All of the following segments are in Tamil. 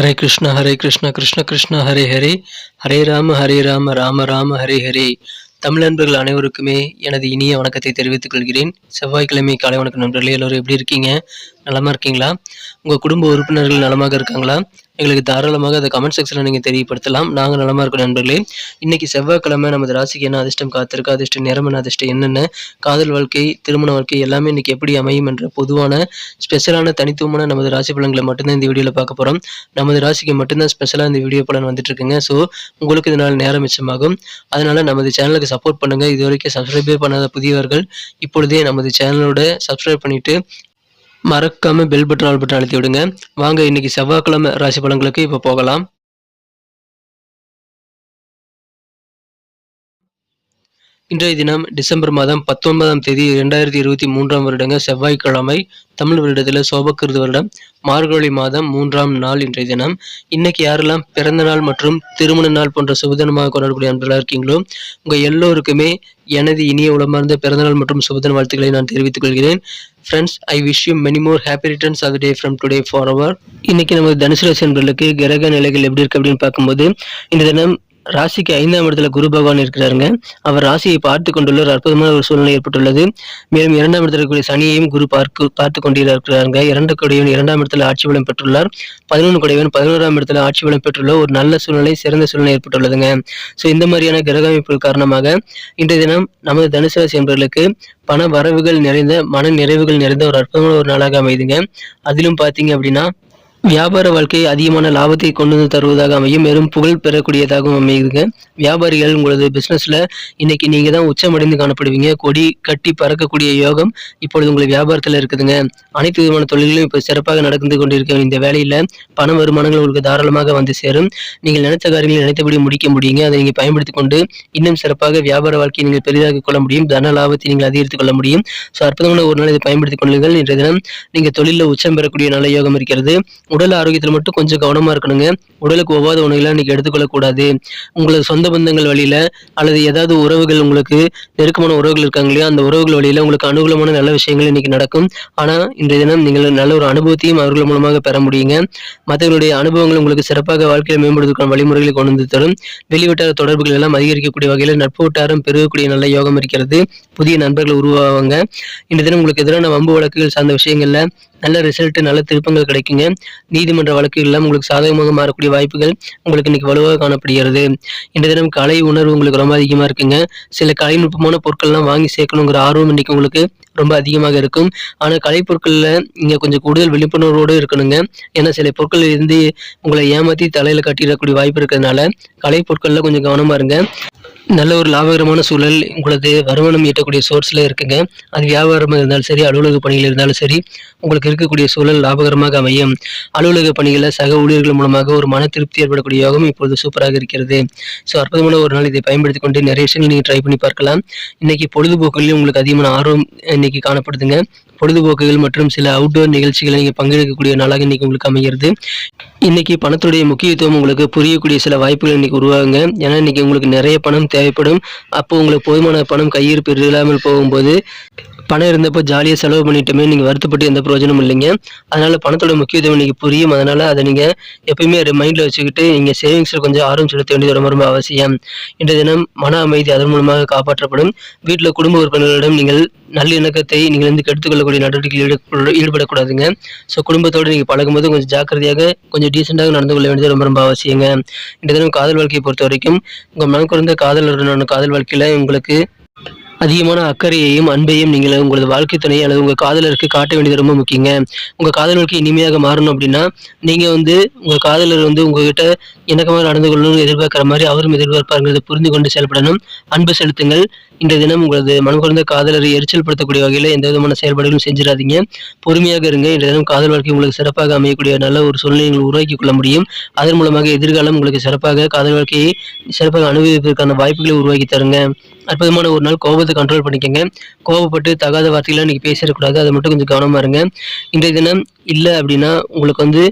ஹரே கிருஷ்ண ஹரே கிருஷ்ண கிருஷ்ண கிருஷ்ண ஹரே ஹரே. ஹரே ராம ஹரே ராம ராம ராம ஹரே ஹரே. தமிழ் நண்பர்கள் அனைவருக்குமே எனது இனிய வணக்கத்தை தெரிவித்துக் கொள்கிறேன். செவ்வாய்க்கிழமை காலை வணக்கம் நண்பர்களே எல்லோரும் எப்படி இருக்கீங்க? நலமாக இருக்கீங்களா? உங்கள் குடும்ப உறுப்பினர்கள் நலமாக இருக்காங்களா? எங்களுக்கு தாராளமாக அதை கமெண்ட் செக்ஷனில் நீங்கள் தெரியப்படுத்தலாம். நாங்கள் நலமாக இருக்கோம் நண்பர்களே. இன்னைக்கு செவ்வாய்க்கிழமை நமது ராசிக்கு என்ன அதிர்ஷ்டம் காத்திருக்கு அதிர்ஷ்டம் நிறம் அதிர்ஷ்டம் என்னென்ன காதல் வாழ்க்கை திருமண வாழ்க்கை எல்லாமே இன்றைக்கி எப்படி அமையும் என்ற பொதுவான ஸ்பெஷலான தனித்துவமான நமது ராசி பலன்களை மட்டும்தான் இந்த வீடியோவில் பார்க்க போகிறோம் நமது ராசிக்கு மட்டும்தான் ஸ்பெஷலாக இந்த வீடியோ பலன் வந்துட்டு இருக்குங்க ஸோ உங்களுக்கு இதனால் நேரம் மிச்சமாகும். அதனால் நமது சேனலுக்கு சப்போர்ட் பண்ணுங்கள் இது வரைக்கும் சப்ஸ்கிரைபே பண்ணாத புதியவர்கள் இப்பொழுதே நமது சேனலோட சப்ஸ்கிரைப் பண்ணிவிட்டு மறக்காமல் பெல் பட்டன் ஆல் பட்டன் அழுத்தி விடுங்க. வாங்க இன்றைக்கி செவ்வாய்க்கிழமை ராசி பலன்களுக்கு இப்போ போகலாம். இன்றைய தினம் டிசம்பர் மாதம் பத்தொன்பதாம் தேதி இரண்டாயிரத்தி இருபத்தி மூன்றாம் வருடங்க செவ்வாய்க்கிழமை தமிழ் வருடத்தில் சோபக்கிருது வருடம். மார்கழி மாதம் மூன்றாம் நாள் இன்றைய தினம். இன்னைக்கு யாரெல்லாம் பிறந்த நாள் மற்றும் திருமண நாள் போன்ற சுபதினமாக கொண்டாடக்கூடிய அன்பர்களாக இருக்கீங்களோ உங்கள் எல்லோருக்குமே எனது இனிய உளமார்ந்த பிறந்தநாள் மற்றும் சுபதின வாழ்த்துக்களை நான் தெரிவித்துக் கொள்கிறேன். Friends I wish you many more happy returns of day from today for our இன்னைக்கு நமது தனுசு ராசி நண்பர்களுக்கு கிரக நிலைகள் எப்படி இருக்கு அப்படின்னு பார்க்கும்போது இந்த தினம் ராசிக்கு ஐந்தாம் இடத்துல குரு பகவான் இருக்கிறாருங்க. அவர் ராசியை பார்த்து கொண்டுள்ள ஒரு அற்புதமான ஒரு சூழ்நிலை ஏற்பட்டுள்ளது. மேலும் இரண்டாம் இடத்துல இருக்கக்கூடிய சனியையும் குரு பார்க்க பார்த்து கொண்டிருக்கிறாருங்க இரண்டு கொடையவன் இரண்டாம் இடத்துல ஆட்சி பலம் பெற்றுள்ளார். பதினொன்று கொடையவன் பதினோராம் இடத்துல ஆட்சி பலம் பெற்றுள்ள ஒரு நல்ல சூழ்நிலை சிறந்த சூழ்நிலை ஏற்பட்டுள்ளதுங்க. ஸோ இந்த மாதிரியான கிரக அமைப்புகள் காரணமாக இன்றைய தினம் நமது தனுசு ராசி என்பவர்களுக்கு பண வரவுகள் நிறைந்த மன நிறைவுகள் நிறைந்த ஒரு அற்புதமான ஒரு நாளாக அமைதுங்க. அதிலும் பார்த்தீங்க அப்படின்னா வியாபார வாழ்க்கை அதிகமான லாபத்தை கொண்டு வந்து தருவதாக அமையும். வெறும் புகழ் பெறக்கூடியதாகவும் அமையுதுங்க. வியாபாரிகள் உங்களது பிஸ்னஸில் இன்னைக்கு நீங்கள் தான் உச்சமடைந்து காணப்படுவீங்க. கொடி கட்டி பறக்கக்கூடிய யோகம் இப்பொழுது உங்கள் வியாபாரத்தில் இருக்குதுங்க. அனைத்து விதமான தொழில்களும் இப்போ சிறப்பாக நடந்து கொண்டிருக்க இந்த வேலையில் பண வருமானங்கள் உங்களுக்கு தாராளமாக வந்து சேரும். நீங்கள் நினைத்த காரியங்களை நினைத்தபடி முடிக்க முடியுங்க. அதை நீங்கள் பயன்படுத்தி கொண்டு இன்னும் சிறப்பாக வியாபார வாழ்க்கையை நீங்கள் பெரிதாக கொள்ள முடியும். தன லாபத்தை நீங்கள் அதிகரித்துக் கொள்ள முடியும். ஸோ அற்புதமான ஒரு நாள் இதை பயன்படுத்திக் கொள்ளுங்கள். இன்றைய தினம் நீங்கள் தொழிலில் உச்சம் பெறக்கூடிய நல்ல யோகம் இருக்கிறது. உடல் ஆரோக்கியத்தில் மட்டும் கொஞ்சம் கவனமாக இருக்கணுங்க. உடலுக்கு ஒவ்வாத உணவுகளை இன்றைக்கி எடுத்துக்கொள்ளக்கூடாது. உங்களது சொந்த பந்தங்கள் வழியில் அல்லது ஏதாவது உறவுகள் உங்களுக்கு நெருக்கமான உறவுகள் இருக்காங்க இல்லையா அந்த உறவுகள் வழியில் உங்களுக்கு அனுகூலமான நல்ல விஷயங்கள் இன்றைக்கி நடக்கும். ஆனால் இன்றைய தினம் நீங்கள் நல்ல ஒரு அனுபவத்தையும் அவர்கள் மூலமாக பெற முடியுங்க. மற்றவர்களுடைய அனுபவங்கள் உங்களுக்கு சிறப்பாக வாழ்க்கையை மேம்படுவதற்கான வழிமுறைகளை கொண்டு வந்து தரும். வெளிவட்டார தொடர்புகள் எல்லாம் அதிகரிக்கக்கூடிய வகையில் நட்பு வட்டாரம் பெருகக்கூடிய நல்ல யோகம் இருக்கிறது. புதிய நண்பர்கள் உருவாவாங்க. இந்த தினம் உங்களுக்கு எதிரான வம்பு வழக்குகள் சார்ந்த விஷயங்களில் நல்ல ரிசல்ட் நல்ல திருப்பங்கள் கிடைக்குங்க. நீதிமன்ற வழக்குகள்லாம் உங்களுக்கு சாதகமாக மாறக்கூடிய வாய்ப்புகள் உங்களுக்கு இன்னைக்கு வலுவாக காணப்படுகிறது. இந்த தினம் கலை உணர்வு உங்களுக்கு ரொம்ப அதிகமாக இருக்குங்க. சில கலைநுட்பமான பொருட்கள்லாம் வாங்கி சேர்க்கணுங்கிற ஆர்வம் இன்னைக்கு உங்களுக்கு ரொம்ப அதிகமாக இருக்கும். ஆனால் கலைப்பொருட்களில் இங்கே நீங்கள் கொஞ்சம் கூடுதல் விழிப்புணர்வோடு இருக்கணுங்க. ஏன்னா சில பொருட்கள் இருந்து உங்களை ஏமாற்றி தலையில் கட்டிடக்கூடிய வாய்ப்பு இருக்கிறதுனால கலைப்பொருட்களில் கொஞ்சம் கவனமாக இருங்க. நல்ல ஒரு லாபகரமான சூழல் உங்களது வருமானம் ஈட்டக்கூடிய சோர்ஸில் இருக்குங்க. அது வியாபாரமாக இருந்தாலும் சரி அலுவலக பணிகள் இருந்தாலும் சரி உங்களுக்கு இருக்கக்கூடிய சூழல் லாபகரமாக அமையும். அலுவலக பணிகளில் சக ஊழியர்கள் மூலமாக ஒரு மன திருப்தி ஏற்படக்கூடிய யோகம் இப்பொழுது சூப்பராக இருக்கிறது. ஸோ அற்புதமான ஒரு நாள் இதை பயன்படுத்தி கொண்டு நிறைய விஷயங்கள் நீங்கள் ட்ரை பண்ணி பார்க்கலாம். இன்னைக்கு பொழுதுபோக்குகளில் உங்களுக்கு அதிகமான ஆர்வம் இன்னைக்கு காணப்படுதுங்க. பொழுதுபோக்குகள் மற்றும் சில அவுட்டோர் நிகழ்ச்சிகளை நீங்கள் பங்கெடுக்கக்கூடிய நாளாக இன்னைக்கு உங்களுக்கு அமைகிறது. இன்னைக்கு பணத்துடைய முக்கியத்துவம் உங்களுக்கு புரியக்கூடிய சில வாய்ப்புகள் இன்னைக்கு உருவாகுங்க. ஏன்னா இன்னைக்கு உங்களுக்கு நிறைய பணம் தேவைப்படும். அப்போ உங்களுக்கு போதுமான பணம் கையிருப்பு இல்லாமல் போகும்போது பணம் இருந்தப்போ ஜாலியாக செலவு பண்ணிட்டோமே நீங்கள் வருத்தப்பட்டு எந்த பிரயோஜனமும் இல்லைங்க. அதனால் பணத்தோட முக்கியத்துவம் நீங்கள் புரியும். அதனால் அதை நீங்கள் எப்பயுமே மைண்டில் வச்சுக்கிட்டு நீங்கள் சேவிங்ஸில் கொஞ்சம் ஆர்வம் செலுத்த வேண்டியது ரொம்ப ரொம்ப அவசியம். இன்றைய தினம் மன அமைதி அதன் மூலமாக காப்பாற்றப்படும். வீட்டில் குடும்ப உறுப்பினர்களிடம் நீங்கள் நல்லிணக்கத்தை நீங்கள் வந்து கெடுத்துக்கொள்ளக்கூடிய நடவடிக்கையில் ஈடு ஈடுபடக்கூடாதுங்க. ஸோ குடும்பத்தோடு நீங்கள் பழகும்போது கொஞ்சம் ஜாக்கிரதையாக கொஞ்சம் டீசெண்டாக நடந்து கொள்ள வேண்டியது ரொம்ப ரொம்ப அவசியங்க. இந்த தினம் காதல் வாழ்க்கையை பொறுத்த வரைக்கும் உங்கள் மனம் குறைந்த காதலருடனான காதல் வாழ்க்கையில் உங்களுக்கு அதிகமான அக்கறையையும் அன்பையும் நீங்கள் உங்களது வாழ்க்கை துணை அல்லது உங்கள் காதலருக்கு காட்ட வேண்டியது ரொம்ப முக்கியங்க. உங்கள் காதல் இனிமையாக மாறணும் அப்படின்னா நீங்கள் வந்து உங்கள் காதலர் வந்து உங்ககிட்ட இணக்கமாக நடந்து கொள்ளணும்னு எதிர்பார்க்குற மாதிரி அவரும் எதிர்பார்ப்பாருங்கிறத புரிந்து கொண்டு செயல்படணும். அன்பு செலுத்துங்கள். இந்த தினம் உங்களது மனம் குறைந்த காதலரை எரிச்சல் படுத்தக்கூடிய வகையில் எந்த விதமான செயல்பாடுகளும் செஞ்சிடாதீங்க. பொறுமையாக இருங்க. இந்த தினம் காதல் வாழ்க்கை உங்களுக்கு சிறப்பாக அமையக்கூடிய நல்ல ஒரு சூழ்நிலை உருவாக்கிக் உருவாக்கி கொள்ள முடியும். அதன் மூலமாக எதிர்காலம் உங்களுக்கு சிறப்பாக காதல் வாழ்க்கையை சிறப்பாக அனுபவிப்பதற்கான வாய்ப்புகளை உருவாக்கி தருங்க. அற்புதமான ஒரு நாள் கோபத்தை கண்ட்ரோல் பண்ணிக்கங்க. கோபப்பட்டு தகாத வார்த்தைகளை நீங்கள் பேசிடக்கூடாது. அதை மட்டும் கொஞ்சம் கவனமாக இருங்க. இன்றைய தினம் இல்லை அப்படின்னா உங்களுக்கு வந்து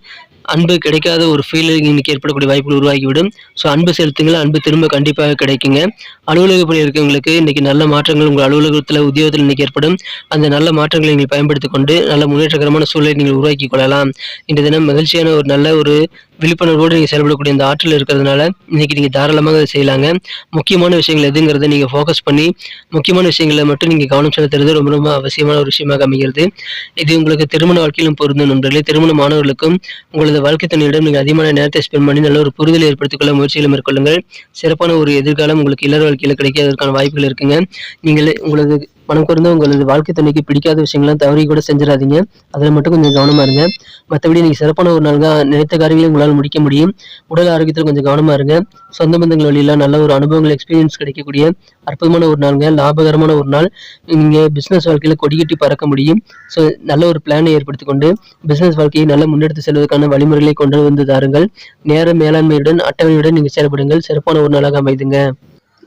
அன்பு கிடைக்காத ஒரு ஃபீலிங் இன்னைக்கு ஏற்படக்கூடிய வாய்ப்புகள் உருவாகிவிடும். ஸோ அன்பு செலுத்துங்கள். அன்பு திரும்ப கண்டிப்பாக கிடைக்குங்க. அலுவலக பணி இருக்கவங்களுக்கு இன்னைக்கு நல்ல மாற்றங்கள் உங்கள் அலுவலகத்தில் உத்தியோகத்தில் இன்னைக்கு ஏற்படும். அந்த நல்ல மாற்றங்களை நீங்கள் பயன்படுத்தி கொண்டு நல்ல முன்னேற்றகரமான சூழலை நீங்கள் உருவாக்கி கொள்ளலாம். இன்றைய தினம் மகிழ்ச்சியான ஒரு நல்ல ஒரு விழிப்புணர்வோடு நீங்கள் செயல்படக்கூடிய இந்த ஆற்றல் இருக்கிறதுனால இன்னைக்கு நீங்கள் தாராளமாக அதை செய்யலாங்க. முக்கியமான விஷயங்கள் எதுங்கிறத நீங்கள் ஃபோக்கஸ் பண்ணி முக்கியமான விஷயங்களை மட்டும் நீங்கள் கவனம் செலுத்துறது ரொம்ப ரொம்ப அவசியமான ஒரு விஷயமாக அமைகிறது. இது உங்களுக்கு திருமண வாழ்க்கையிலும் பொருந்தும் நண்பர்களே. திருமண மாணவர்களுக்கும் உங்களது வாழ்க்கை துணையிடம் நீங்கள் அதிகமான நேரத்தை ஸ்பெண்ட் பண்ணி நல்ல ஒரு புரிதலை ஏற்படுத்திக் கொள்ள முயற்சிகளை மேற்கொள்ளுங்கள். சிறப்பான ஒரு எதிர்காலம் உங்களுக்கு இல்லற வாழ்க்கையில் கிடைக்கிறதுக்கான வாய்ப்புகள் இருக்குங்க. நீங்கள் உங்களது மனம் குறைந்த உங்களது வாழ்க்கை துணைக்கு பிடிக்காத விஷயங்கள்லாம் தவறி கூட செஞ்சிடாதீங்க. அதில் மட்டும் கொஞ்சம் கவனமாக இருங்க. மற்றபடி நீங்கள் சிறப்பான ஒரு நாள் தான் நினைத்த காரியங்களை உங்களால் முடிக்க முடியும். உடல் ஆரோக்கியத்தில் கொஞ்சம் கவனமாக இருங்க. சொந்த பந்தங்கள் வழியில் நல்ல ஒரு அனுபவங்கள் எக்ஸ்பீரியன்ஸ் கிடைக்கக்கூடிய அற்புதமான ஒரு நாளுங்க. லாபகரமான ஒரு நாள். நீங்கள் பிஸ்னஸ் வாழ்க்கையில் கொடிகட்டி பறக்க முடியும். ஸோ நல்ல ஒரு பிளானை ஏற்படுத்தி கொண்டு பிஸ்னஸ் வாழ்க்கையை நல்ல முன்னெடுத்து செல்வதற்கான வழிமுறைகளை கொண்டு வந்து தாருங்கள். நேர மேலாண்மையுடன் அட்டவணையுடன் நீங்கள் செயல்படுங்கள். சிறப்பான ஒரு நாளாக அமைதுங்க.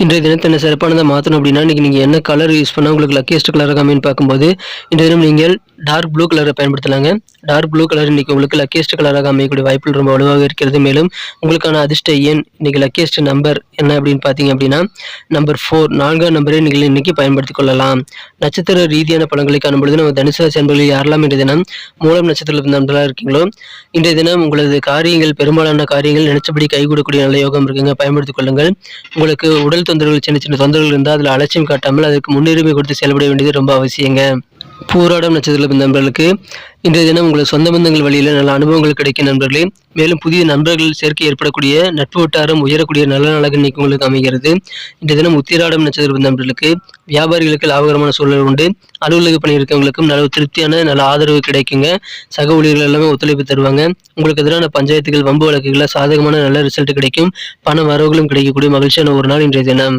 இன்றைய தினத்தை என்ன சிறப்பானதை மாற்றணும் அப்படின்னா இன்றைக்கி நீங்கள் என்ன கலர் யூஸ் பண்ணால் உங்களுக்கு லக்கியஸ்ட் கலராக அமைன்னு பார்க்கும்போது இன்றைய தினம் நீங்கள் டார்க் ப்ளூ கலரை பயன்படுத்தலாங்க. டார்க் ப்ளூ கலர் இன்றைக்கி உங்களுக்கு லக்கியஸ்ட் கலராக அமையக்கூடிய வாய்ப்புகள் ரொம்ப வலுவாக இருக்கிறது. மேலும் உங்களுக்கான அதிர்ஷ்ட எண் இன்றைக்கி லக்கியஸ்ட் நம்பர் என்ன அப்படின்னு பார்த்தீங்க அப்படின்னா நம்பர் ஃபோர் நான்காம் நம்பரை நீங்கள் இன்றைக்கி பயன்படுத்திக் கொள்ளலாம். நட்சத்திர ரீதியான பழங்களை காணும்பொழுது நம்ம தனுசு ராசி யாரெல்லாம் இன்றைய தினம் மூலம் நட்சத்திரத்தில் நண்பர்களாக இருக்கீங்களோ இன்றைய தினம் உங்களது காரியங்கள் பெரும்பாலான காரியங்கள் நினைச்சபடி கைகூடக்கூடிய நல்ல யோகம் இருக்குங்க. பயன்படுத்திக் கொள்ளுங்கள். உங்களுக்கு உடல் தொந்தரவுகள் சின்ன சின்ன தொந்தரவுகள் இருந்தால் அதில் அலட்சியம் காட்டாமல் அதுக்கு முன்னுரிமை கொடுத்து செயல்பட வேண்டியது ரொம்ப அவசியங்க. பூராடம் நட்சத்திரம் நண்பர்களுக்கு இன்றைய தினம் உங்கள் சொந்த பந்தங்கள் வழியில் நல்ல அனுபவங்கள் கிடைக்கும் நண்பர்களே. மேலும் புதிய நண்பர்கள் சேர்க்கை ஏற்படக்கூடிய நட்பு வட்டாரம் உயரக்கூடிய நல்ல நாளாக இன்னைக்கு உங்களுக்கு அமைகிறது. இன்றைய தினம் உத்திராடம் நட்சத்திர நண்பர்களுக்கு வியாபாரிகளுக்கு லாபகரமான சூழல் உண்டு. அலுவலக பணி இருக்கவங்களுக்கும் நல்ல திருப்தியான நல்ல ஆதரவு கிடைக்குங்க. சக ஊழியர்கள் எல்லாமே ஒத்துழைப்பு தருவாங்க. உங்களுக்கு எதிரான பஞ்சாயத்துகள் வம்பு வழக்குகளில் சாதகமான நல்ல ரிசல்ட் கிடைக்கும். பண வரவுகளும் கிடைக்கக்கூடிய மகிழ்ச்சியான ஒரு நாள் இன்றைய தினம்.